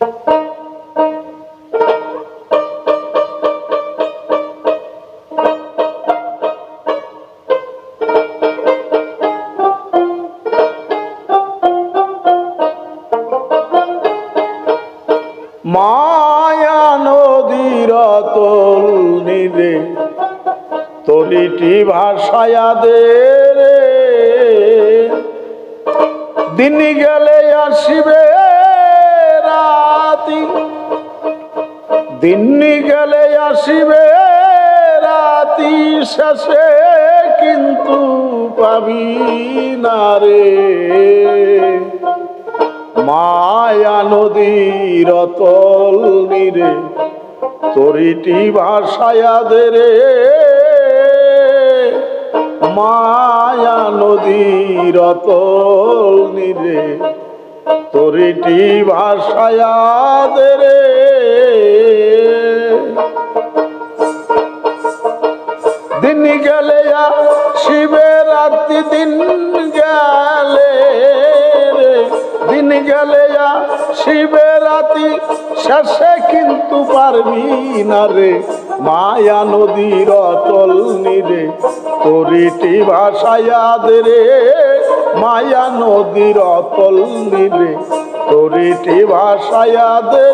মায়া তলিটি ভাসায়া দে রে। দিন গেলে আসিবে রাতি। দিন গেলে আসিবে রাতি শেষে, কিন্তু পাবি না রে। মায়া নদীর তল নিরে, তরিটি ভাসায়া দে রে। মায়া নদীর তল নিরে তরিটি রে? দিন গেলে শিবে রাত্রি দিন গেলে দিন গেলে শিবে রাতি শেষে কিন্তু পারবি না রে। মায়া নদীর তল নিরে তরিটি ভাসায়া দে রে? মায়া নদীর অতল নিবে তোরিটি ভাষায় দে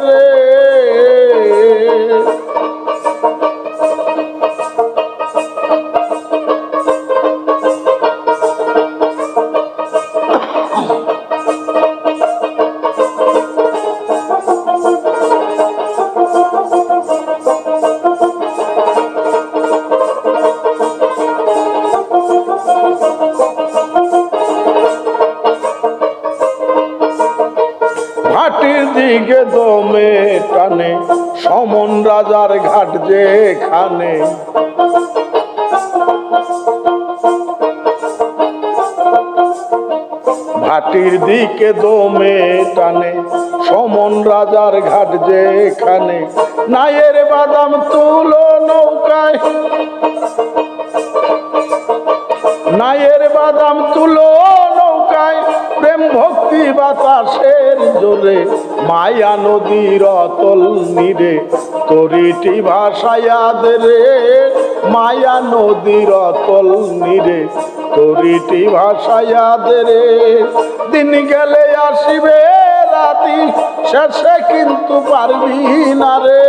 ঘাটির দিকে দমে টানে, সমন রাজার ঘাট যেখানে। ঘাটির দিকে দমে টানে, সমন রাজার ঘাট যেখানে। নায়ের বাদাম তুলো নৌকায়, নায়ের বাদাম তুলো নৌকায়। প্রেম ভক্তি বাতাসের জোরে, মায়া নদীর অতল নিরে, তরিটি ভাসায়া দে রে মায়া নদীর অতল নিরে, তরিটি ভাসায়া দে রে দিন গেলে আসিবে রাতি, শেষে কিন্তু পারবি না রে।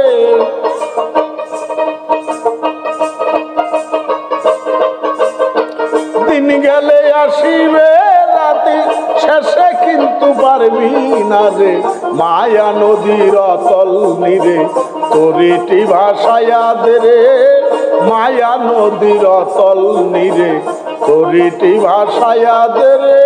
দিন গেলে আসিবে শেষে কিন্তু পারবি না রে। মায়া নদীর অতল নিরে, তোরিটি ভাসায়া দে রে। মায়া নদীর অতল নিরে, তোরিটি ভাসায়া দে রে।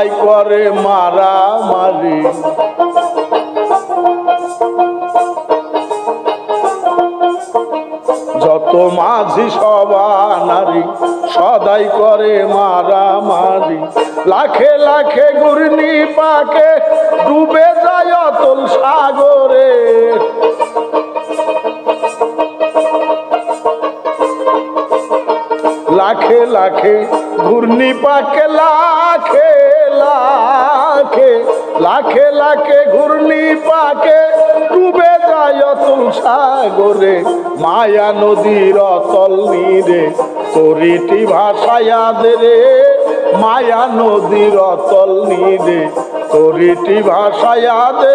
সদাই করে মারা মারি যত মাঝি সবানারি সদাই করে মারামারি। লাখে লাখে ঘূর্ণি পাকে ডুবে যায় অতল সাগরে। লাখে লাখে ঘূর্ণি পাকে, লাখে লাখে লাখে ঘূর্ণি পাকে, ডুবে যায় অতুল সাগরে, মায়া নদীর অতল নীরে তরিটি ভাসায়া দেরে মায়া নদীর অতল নীরে তরিটি ভাসায়া দে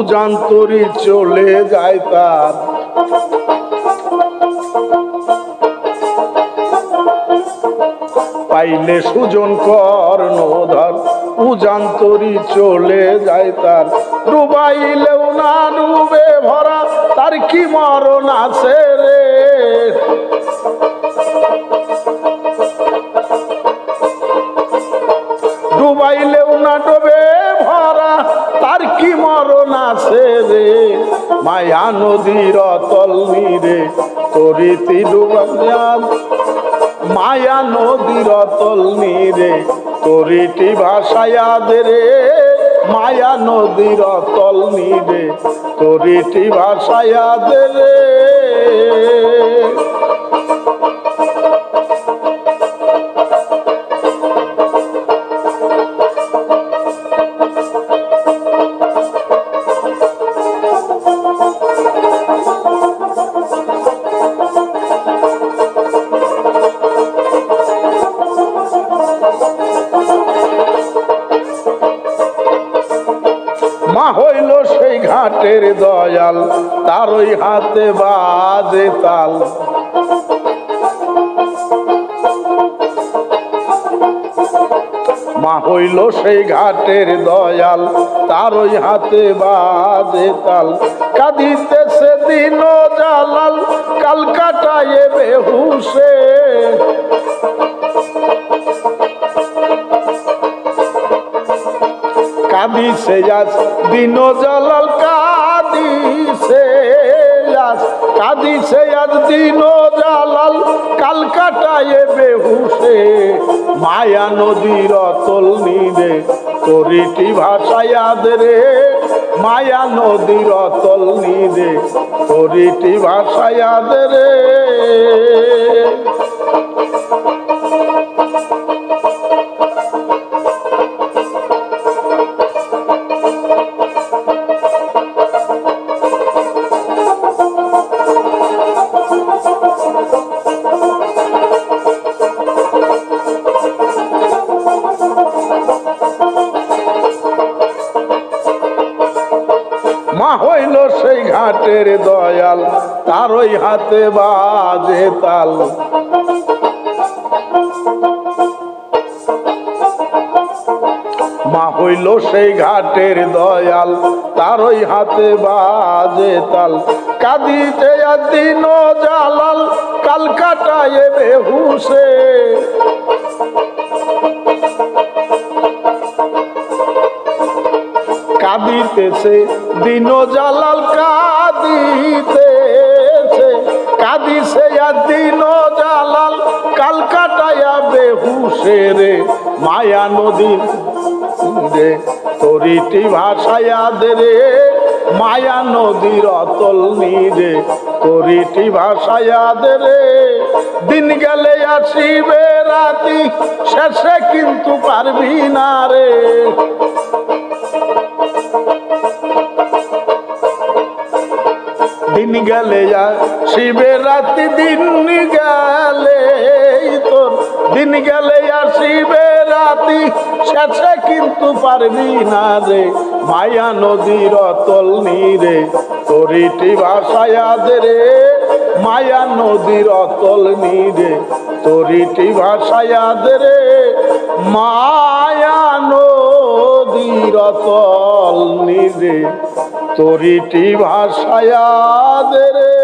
রে পাইলে সুজন কর্ণধার পূজা উজান্তরি চলে যায় তার। পাইলে সুজন কর্ণধর, উজান্তরি চলে যায় তার। ডুবাইলেও না ডুবে ভরা, তার কি মরণ আছে রে? ডুবাইলেও মায়া নদীর তল নিরে তরিতি ডুবাইয়াম মায়া নদীর অতল নীরে তরিটি ভাষায়াদ রে। মায়া নদীর তল নিরে তরিটি ভাষায়াদ রে। ঘাটের দয়াল তার ওই হাতে বাজে তাল। মা হইল সেই ঘাটের দয়াল তার ওই হাতে বাজে তাল। কাঁদিতেছে দিন জালাল কালকাটায় বেহুসে কাঁদিছে আজ দিন জালাল কাঁদিছে কাঁদিছে আজ দিন জালাল কালকাটায় বেহুসে মায়া নদীর অতল নিরে তরিটি ভাষায়াদ রে মায়া নদীর অতল নিরে তরিটি ভাষায়াদ রে হইল সেই ঘাটের দয়াল, তার ওই হাতে বাজে তাল। মা হইল সেই ঘাটের দয়াল, তার ওই হাতে বাজে তাল। কাঁদিতে দিন জালাল কালকাটায় বেহুসে কাঁদিতেছে, দিন জালাল কাঁদিতেছে। কাঁদিছে আর দিন জালাল কালকাটায়া বেহুসে রে মায়া নদী রে তরিটি ভাষায়া দে রে, মায়া নদীর অতল নীরে। তরিটি ভাষায়া দে রে, দিন গেলে আসিবে রাতি, শেষে কিন্তু পারবি না রে। দিন গেলে শিবের রাতি দিন গেলে তোর। দিন গেলে শিবের রাতি শেষে কিন্তু পারবি না রে। মায়া নদীর অতল নীরে, তরিটি ভাষায়াদ রে। মায়া নদীর অতল নীরে, তরিটি ভাষায়াদ রে। মায়া নদীর অতল নীরে তরিটি ভাষায় রে